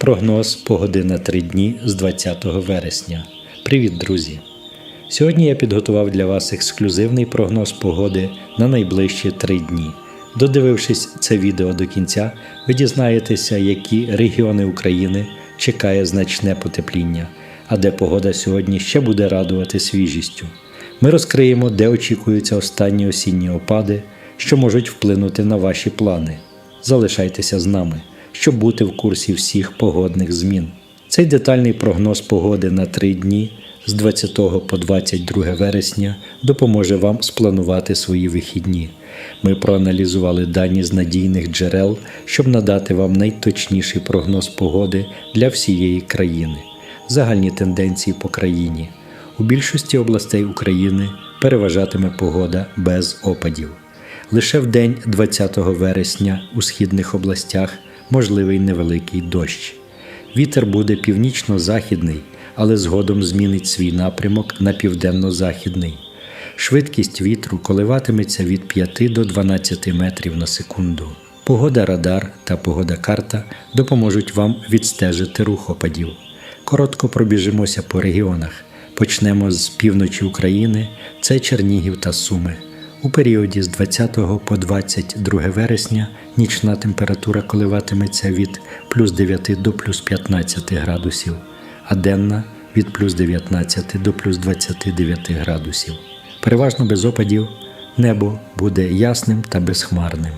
Прогноз погоди на три дні з 20 вересня. Привіт, друзі! Сьогодні я підготував для вас ексклюзивний прогноз погоди на найближчі три дні. Додивившись це відео до кінця, ви дізнаєтеся, які регіони України чекає значне потепління, а де погода сьогодні ще буде радувати свіжістю. Ми розкриємо, де очікуються останні осінні опади, що можуть вплинути на ваші плани. Залишайтеся з нами, щоб бути в курсі всіх погодних змін. Цей детальний прогноз погоди на три дні з 20 по 22 вересня допоможе вам спланувати свої вихідні. Ми проаналізували дані з надійних джерел, щоб надати вам найточніший прогноз погоди для всієї країни. Загальні тенденції по країні. У більшості областей України переважатиме погода без опадів. Лише в день 20 вересня у східних областях можливий невеликий дощ. Вітер буде північно-західний, але згодом змінить свій напрямок на південно-західний. Швидкість вітру коливатиметься від 5 до 12 метрів на секунду. Погода радар та погода карта допоможуть вам відстежити рух опадів. Коротко пробіжимося по регіонах. Почнемо з півночі України, це Чернігів та Суми. У періоді з 20 по 22 вересня нічна температура коливатиметься від плюс 9 до плюс 15 градусів, а денна від плюс 19 до плюс 29 градусів. Переважно без опадів небо буде ясним та безхмарним.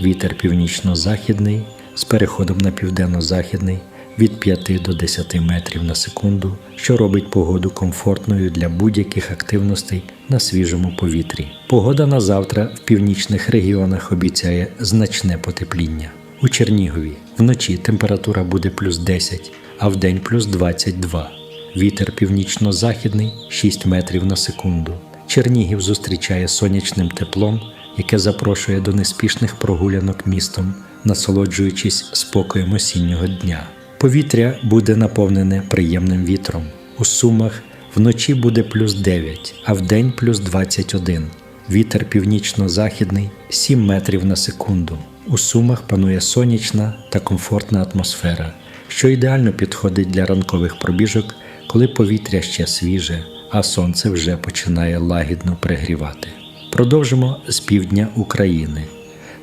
Вітер північно-західний з переходом на південно-західний від 5 до 10 метрів на секунду, що робить погоду комфортною для будь-яких активностей на свіжому повітрі. Погода на завтра в північних регіонах обіцяє значне потепління. У Чернігові вночі температура буде плюс 10, а вдень плюс 22. Вітер північно-західний 6 метрів на секунду. Чернігів зустрічає сонячним теплом, яке запрошує до неспішних прогулянок містом, насолоджуючись спокоєм осіннього дня. Повітря буде наповнене приємним вітром. У Сумах вночі буде плюс 9, а вдень плюс 21. Вітер північно-західний 7 метрів на секунду. У Сумах панує сонячна та комфортна атмосфера, що ідеально підходить для ранкових пробіжок, коли повітря ще свіже, а сонце вже починає лагідно пригрівати. Продовжимо з півдня України.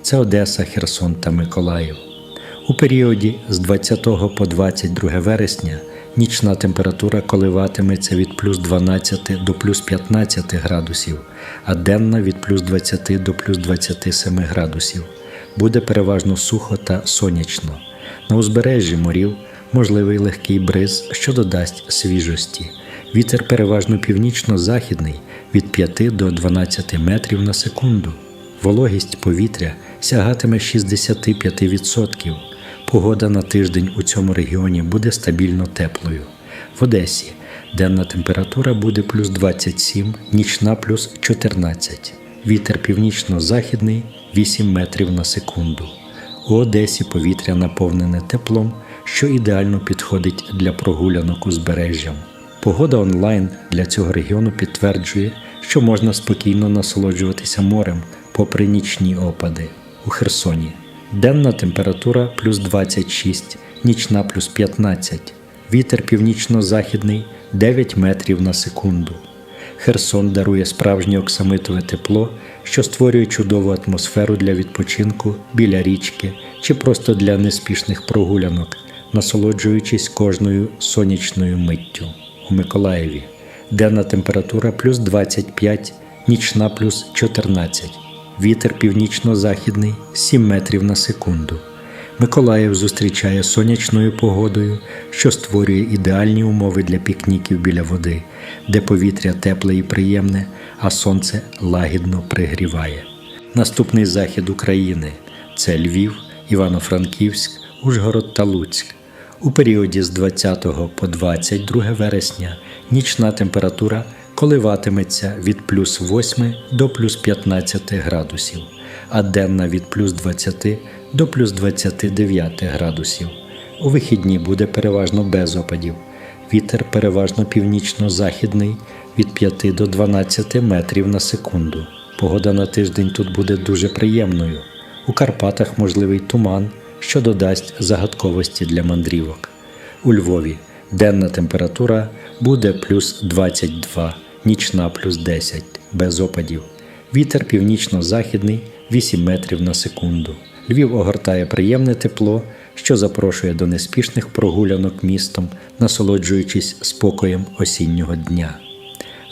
Це Одеса, Херсон та Миколаїв. У періоді з 20 по 22 вересня нічна температура коливатиметься від плюс 12 до плюс 15 градусів, а денна від плюс 20 до плюс 27 градусів. Буде переважно сухо та сонячно. На узбережжі морів можливий легкий бриз, що додасть свіжості. Вітер переважно північно-західний від 5 до 12 метрів на секунду. Вологість повітря сягатиме 65%. Погода на тиждень у цьому регіоні буде стабільно теплою. В Одесі денна температура буде плюс 27, нічна плюс 14. Вітер північно-західний 8 метрів на секунду. У Одесі повітря наповнене теплом, що ідеально підходить для прогулянок узбережжям. Погода онлайн для цього регіону підтверджує, що можна спокійно насолоджуватися морем попри нічні опади. У Херсоні денна температура плюс 26, нічна плюс 15, вітер північно-західний 9 метрів на секунду. Херсон дарує справжнє оксамитове тепло, що створює чудову атмосферу для відпочинку біля річки чи просто для неспішних прогулянок, насолоджуючись кожною сонячною миттю. У Миколаєві денна температура плюс 25, нічна плюс 14, вітер північно-західний 7 метрів на секунду. Миколаїв зустрічає сонячною погодою, що створює ідеальні умови для пікніків біля води, де повітря тепле і приємне, а сонце лагідно пригріває. Наступний захід України це Львів, Івано-Франківськ, Ужгород та Луцьк. У періоді з 20 по 22 вересня нічна температура коливатиметься від плюс 8 до плюс 15 градусів, а денна від плюс 20 до плюс 29 градусів. У вихідні буде переважно без опадів. Вітер переважно північно-західний від 5 до 12 метрів на секунду. Погода на тиждень тут буде дуже приємною. У Карпатах можливий туман, що додасть загадковості для мандрівок. У Львові денна температура буде плюс 22, нічна плюс 10, без опадів. Вітер північно-західний 8 метрів на секунду. Львів огортає приємне тепло, що запрошує до неспішних прогулянок містом, насолоджуючись спокоєм осіннього дня.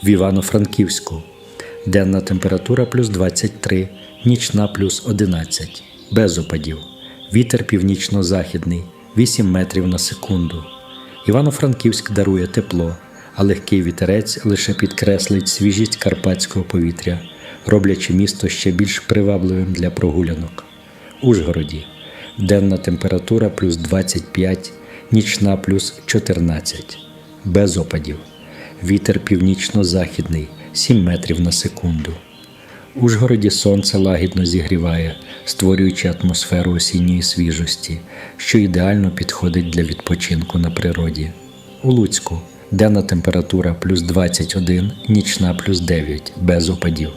В Івано-Франківську денна температура плюс 23, нічна плюс 11, без опадів. Вітер північно-західний 8 метрів на секунду. Івано-Франківськ дарує тепло, а легкий вітерець лише підкреслить свіжість карпатського повітря, роблячи місто ще більш привабливим для прогулянок. Ужгороді денна температура плюс 25, нічна плюс 14, без опадів. Вітер північно-західний 7 метрів на секунду. Ужгороді сонце лагідно зігріває, створюючи атмосферу осінньої свіжості, що ідеально підходить для відпочинку на природі. У Луцьку денна температура плюс 21, нічна плюс 9, без опадів.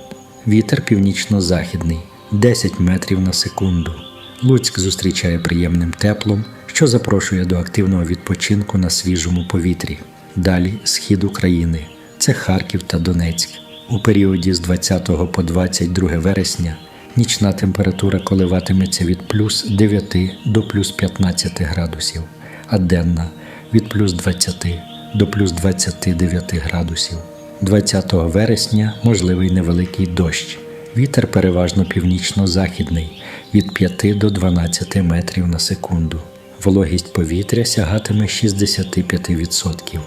Вітер північно-західний 10 метрів на секунду. Луцьк зустрічає приємним теплом, що запрошує до активного відпочинку на свіжому повітрі. Далі схід України це Харків та Донецьк. У періоді з 20 по 22 вересня нічна температура коливатиметься від плюс 9 до плюс 15 градусів, а денна від плюс 20 до плюс 29 градусів. 20 вересня можливий невеликий дощ. Вітер переважно північно-західний від 5 до 12 метрів на секунду. Вологість повітря сягатиме 65%.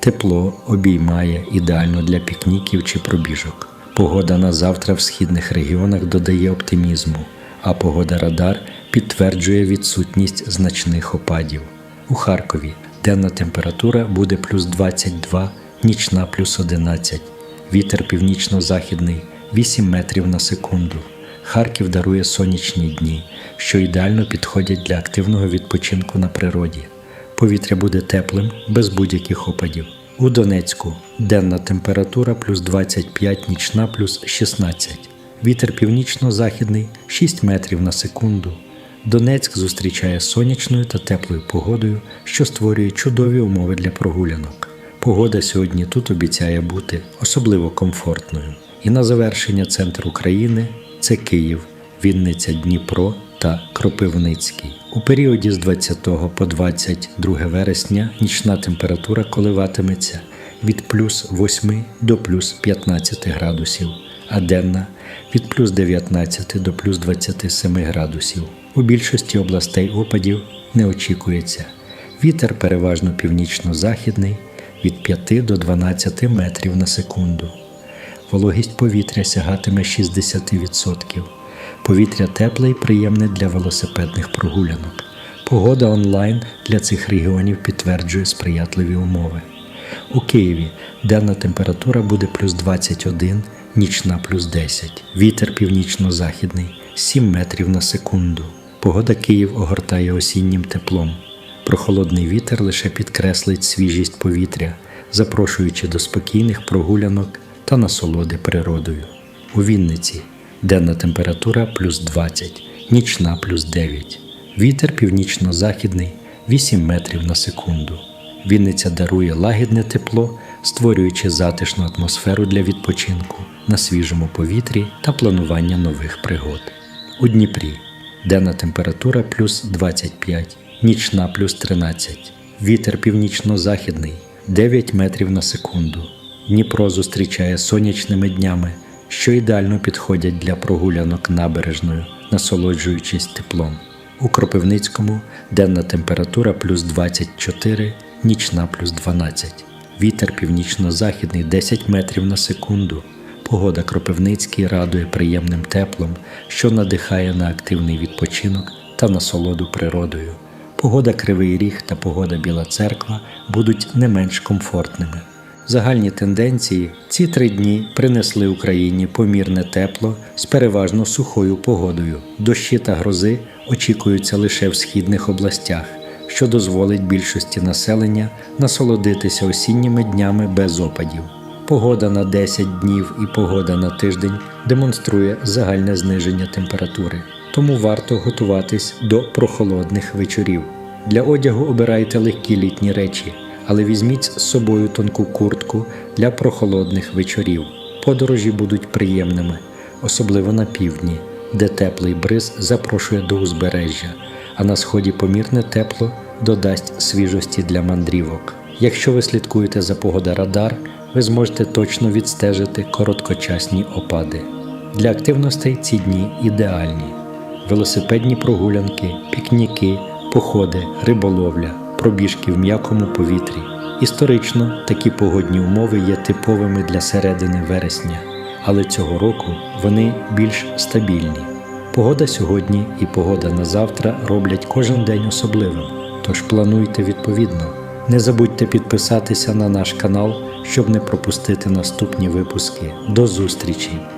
Тепло обіймає ідеально для пікніків чи пробіжок. Погода на завтра в східних регіонах додає оптимізму, а погода Радар підтверджує відсутність значних опадів. У Харкові денна температура буде плюс 22, нічна плюс 11, вітер північно-західний 8 метрів на секунду. Харків дарує сонячні дні, що ідеально підходять для активного відпочинку на природі. Повітря буде теплим, без будь-яких опадів. У Донецьку денна температура плюс 25, нічна плюс 16. Вітер північно-західний 6 метрів на секунду. Донецьк зустрічає сонячною та теплою погодою, що створює чудові умови для прогулянок. Погода сьогодні тут обіцяє бути особливо комфортною. І на завершення центр України це Київ, Вінниця, Дніпро та Кропивницький. У періоді з 20 по 22 вересня нічна температура коливатиметься від плюс 8 до плюс 15 градусів, а денна від плюс 19 до плюс 27 градусів. У більшості областей опадів не очікується. Вітер переважно північно-західний від 5 до 12 метрів на секунду. Вологість повітря сягатиме 60%. Повітря тепле і приємне для велосипедних прогулянок. Погода онлайн для цих регіонів підтверджує сприятливі умови. У Києві денна температура буде плюс 21, нічна плюс 10. Вітер північно-західний 7 метрів на секунду. Погода Київ огортає осіннім теплом. Прохолодний вітер лише підкреслить свіжість повітря, запрошуючи до спокійних прогулянок та насолоди природою. У Вінниці денна температура плюс 20, нічна плюс 9. Вітер північно-західний 8 метрів на секунду. Вінниця дарує лагідне тепло, створюючи затишну атмосферу для відпочинку на свіжому повітрі та планування нових пригод. У Дніпрі денна температура плюс 25, нічна плюс 13. Вітер північно-західний 9 метрів на секунду. Дніпро зустрічає сонячними днями, що ідеально підходять для прогулянок набережною, насолоджуючись теплом. У Кропивницькому денна температура плюс 24, нічна плюс 12. Вітер північно-західний 10 метрів на секунду. Погода Кропивницький радує приємним теплом, що надихає на активний відпочинок та насолоду природою. Погода Кривий Ріг та погода Біла Церква будуть не менш комфортними. Загальні тенденції ці три дні принесли Україні помірне тепло з переважно сухою погодою. Дощі та грози очікуються лише в східних областях, що дозволить більшості населення насолодитися осінніми днями без опадів. Погода на 10 днів і погода на тиждень демонструє загальне зниження температури, тому варто готуватись до прохолодних вечорів. Для одягу обирайте легкі літні речі, але візьміть з собою тонку куртку для прохолодних вечорів. Подорожі будуть приємними, особливо на півдні, де теплий бриз запрошує до узбережжя, а на сході помірне тепло додасть свіжості для мандрівок. Якщо ви слідкуєте за погода радар, ви зможете точно відстежити короткочасні опади. Для активностей ці дні ідеальні: велосипедні прогулянки, пікніки, походи, риболовля, пробіжки в м'якому повітрі. Історично такі погодні умови є типовими для середини вересня, але цього року вони більш стабільні. Погода сьогодні і погода на завтра роблять кожен день особливим, тож плануйте відповідно. Не забудьте підписатися на наш канал, щоб не пропустити наступні випуски. До зустрічі!